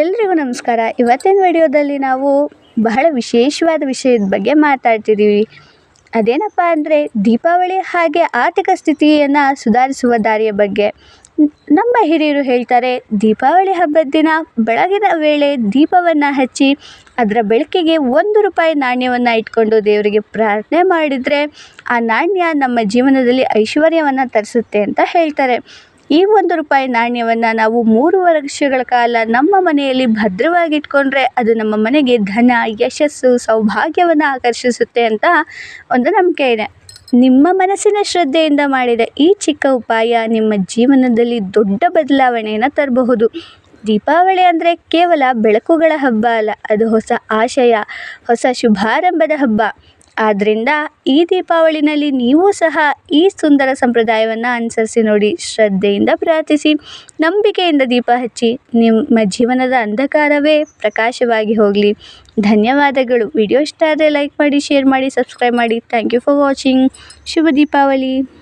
ಎಲ್ರಿಗೂ ನಮಸ್ಕಾರ. ಇವತ್ತಿನ ವಿಡಿಯೋದಲ್ಲಿ ನಾವು ಬಹಳ ವಿಶೇಷವಾದ ವಿಷಯದ ಬಗ್ಗೆ ಮಾತಾಡ್ತಿದ್ದೀವಿ ಅದೇನಪ್ಪ ಅಂದರೆ ದೀಪಾವಳಿ ಹಾಗೆ ಆರ್ಥಿಕ ಸ್ಥಿತಿಯನ್ನು ಸುಧಾರಿಸುವ ದಾರಿಯ ಬಗ್ಗೆ. ನಮ್ಮ ಹಿರಿಯರು ಹೇಳ್ತಾರೆ, ದೀಪಾವಳಿ ಹಬ್ಬದ ದಿನ ಬೆಳಗಿನ ವೇಳೆ ದೀಪವನ್ನು ಹಚ್ಚಿ ಅದರ ಬೆಳಕಿಗೆ ಒಂದು ರೂಪಾಯಿ ನಾಣ್ಯವನ್ನು ಇಟ್ಕೊಂಡು ದೇವರಿಗೆ ಪ್ರಾರ್ಥನೆ ಮಾಡಿದರೆ ಆ ನಾಣ್ಯ ನಮ್ಮ ಜೀವನದಲ್ಲಿ ಐಶ್ವರ್ಯವನ್ನು ತರಿಸುತ್ತೆ ಅಂತ ಹೇಳ್ತಾರೆ. ಈ ಒಂದು ರೂಪಾಯಿ ನಾಣ್ಯವನ್ನು ನಾವು ಮೂರು ವರ್ಷಗಳ ಕಾಲ ನಮ್ಮ ಮನೆಯಲ್ಲಿ ಭದ್ರವಾಗಿ ಇಟ್ಕೊಂಡ್ರೆ ಅದು ನಮ್ಮ ಮನೆಗೆ ಧನ, ಯಶಸ್ಸು, ಸೌಭಾಗ್ಯವನ್ನು ಆಕರ್ಷಿಸುತ್ತೆ ಅಂತ ಒಂದು ನಂಬಿಕೆ ಇದೆ. ನಿಮ್ಮ ಮನಸ್ಸಿನ ಶ್ರದ್ಧೆಯಿಂದ ಮಾಡಿದ ಈ ಚಿಕ್ಕ ಉಪಾಯ ನಿಮ್ಮ ಜೀವನದಲ್ಲಿ ದೊಡ್ಡ ಬದಲಾವಣೆಯನ್ನು ತರಬಹುದು. ದೀಪಾವಳಿ ಅಂದರೆ ಕೇವಲ ಬೆಳಕುಗಳ ಹಬ್ಬ ಅಲ್ಲ, ಅದು ಹೊಸ ಆಶಯ, ಹೊಸ ಶುಭಾರಂಭದ ಹಬ್ಬ. ಆದ್ದರಿಂದ ಈ ದೀಪಾವಳಿನಲ್ಲಿ ನೀವು ಸಹ ಈ ಸುಂದರ ಸಂಪ್ರದಾಯವನ್ನು ಅನುಸರಿಸಿ ನೋಡಿ ಶ್ರದ್ಧೆಯಿಂದ ಪ್ರಾರ್ಥಿಸಿ, ನಂಬಿಕೆಯಿಂದ ದೀಪ ಹಚ್ಚಿ, ನಿಮ್ಮ ಜೀವನದ ಅಂಧಕಾರವೇ ಪ್ರಕಾಶವಾಗಿ ಹೋಗಲಿ. ಧನ್ಯವಾದಗಳು. ವಿಡಿಯೋ ಇಷ್ಟ ಆದರೆ ಲೈಕ್ ಮಾಡಿ ಶೇರ್ ಮಾಡಿ ಸಬ್ಸ್ಕ್ರೈಬ್ ಮಾಡಿ. ಥ್ಯಾಂಕ್ ಯು ಫಾರ್ ವಾಚಿಂಗ್ ಶುಭ ದೀಪಾವಳಿ.